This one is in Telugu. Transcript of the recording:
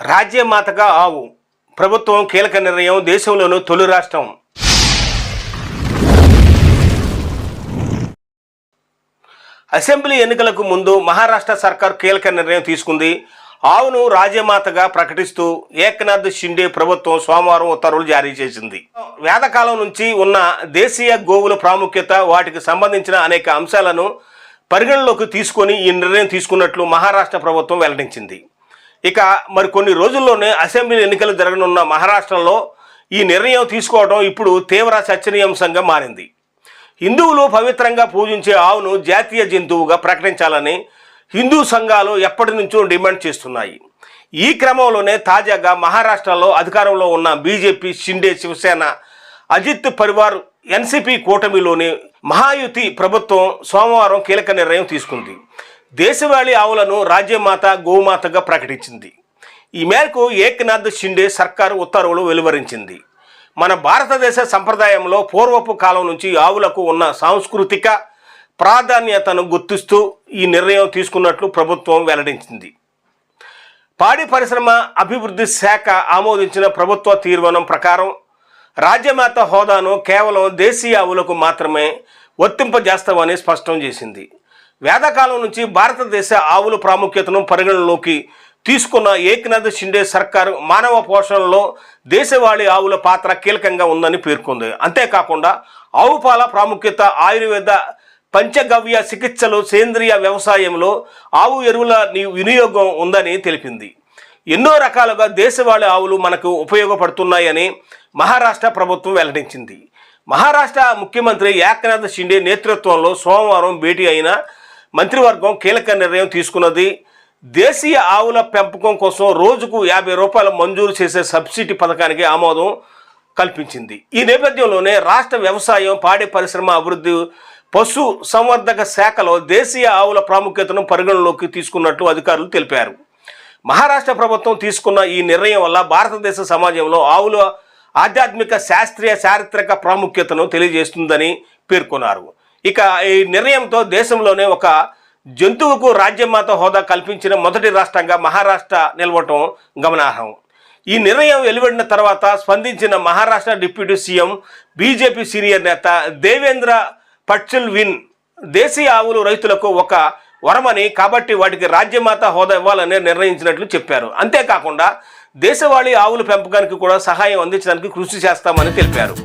రాజ్యమాతగా ఆవు. ప్రభుత్వం కీలక నిర్ణయం దేశంలోనూ తొలి రాష్ట్రం. అసెంబ్లీ ఎన్నికలకు ముందు మహారాష్ట్ర సర్కార్ కీలక నిర్ణయం తీసుకుంది. ఆవును రాజ్యమాతగా ప్రకటిస్తూ ఏకనాథ్ షిండే ప్రభుత్వం సోమవారం ఉత్తర్వులు జారీ చేసింది. వేదకాలం నుంచి ఉన్న దేశీయ గోవుల ప్రాముఖ్యత వాటికి సంబంధించిన అనేక అంశాలను పరిగణలోకి తీసుకొని ఈ నిర్ణయం తీసుకున్నట్లు మహారాష్ట్ర ప్రభుత్వం వెల్లడించింది. ఇక మరి కొన్ని రోజుల్లోనే అసెంబ్లీ ఎన్నికలు జరగనున్న మహారాష్ట్రలో ఈ నిర్ణయం తీసుకోవడం ఇప్పుడు తీవ్ర చర్చనీయాంశంగా మారింది. హిందువులు పవిత్రంగా పూజించే ఆవును జాతీయ జంతువుగా ప్రకటించాలని హిందూ సంఘాలు ఎప్పటి నుంచో డిమాండ్ చేస్తున్నాయి. ఈ క్రమంలోనే తాజాగా మహారాష్ట్రలో అధికారంలో ఉన్న బీజేపీ షిండే శివసేన అజిత్ పరివార్ ఎన్సిపి కూటమిలోని మహాయుతి ప్రభుత్వం సోమవారం కీలక నిర్ణయం తీసుకుంది. దేశవాళీ ఆవులను రాజ్యమాత గోమాతగా ప్రకటించింది. ఈ మేరకు ఏక్నాథ్ షిండే సర్కారు ఉత్తర్వులు వెలువరించింది. మన భారతదేశ సంప్రదాయంలో పూర్వపు కాలం నుంచి ఆవులకు ఉన్న సాంస్కృతిక ప్రాధాన్యతను గుర్తిస్తూ ఈ నిర్ణయం తీసుకున్నట్లు ప్రభుత్వం వెల్లడించింది. పాడి పరిశ్రమ అభివృద్ధి శాఖ ఆమోదించిన ప్రభుత్వ తీర్మానం ప్రకారం రాజ్యమాత హోదాను కేవలం దేశీయ ఆవులకు మాత్రమే వర్తింపజేస్తామని స్పష్టం చేసింది. వేదకాలం నుంచి భారతదేశ ఆవుల ప్రాముఖ్యతను పరిగణలోకి తీసుకున్న ఏకనాథ్ షిండే సర్కారు మానవ పోషణలో దేశవాళీ ఆవుల పాత్ర కీలకంగా ఉందని పేర్కొంది. అంతేకాకుండా ఆవు పాల ప్రాముఖ్యత ఆయుర్వేద పంచగవ్య చికిత్సలు సేంద్రియ వ్యవసాయంలో ఆవు ఎరువుల వినియోగం ఉందని తెలిపింది. ఎన్నో రకాలుగా దేశవాళీ ఆవులు మనకు ఉపయోగపడుతున్నాయని మహారాష్ట్ర ప్రభుత్వం వెల్లడించింది. మహారాష్ట్ర ముఖ్యమంత్రి ఏకనాథ్ షిండే నేతృత్వంలో సోమవారం భేటీ అయిన మంత్రివర్గం కీలక నిర్ణయం తీసుకున్నది. దేశీయ ఆవుల పెంపకం కోసం రోజుకు యాభై రూపాయలు మంజూరు చేసే సబ్సిడీ పథకానికి ఆమోదం కల్పించింది. ఈ నేపథ్యంలోనే రాష్ట్ర వ్యవసాయం పాడి పరిశ్రమ అభివృద్ధి పశు సంవర్ధక శాఖలో దేశీయ ఆవుల ప్రాముఖ్యతను పరిగణలోకి తీసుకున్నట్లు అధికారులు తెలిపారు. మహారాష్ట్ర ప్రభుత్వం తీసుకున్న ఈ నిర్ణయం వల్ల భారతదేశ సమాజంలో ఆవుల ఆధ్యాత్మిక శాస్త్రీయ చారిత్రక ప్రాముఖ్యతను తెలియజేస్తుందని పేర్కొన్నారు. ఇక ఈ నిర్ణయంతో దేశంలోనే ఒక జంతువుకు రాజ్యమాత హోదా కల్పించిన మొదటి రాష్ట్రంగా మహారాష్ట్ర నిలవటం గమనార్హం. ఈ నిర్ణయం వెలువడిన తర్వాత స్పందించిన Maharashtra deputy CM BJP senior నేత దేవేంద్ర పట్చిల్ విన్ దేశీయ ఆవులు రైతులకు ఒక వరమని కాబట్టి వాటికి రాజ్యమాత హోదా ఇవ్వాలని నిర్ణయించినట్లు చెప్పారు. అంతేకాకుండా దేశవాళీ ఆవుల పెంపకానికి కూడా సహాయం అందించడానికి కృషి చేస్తామని తెలిపారు.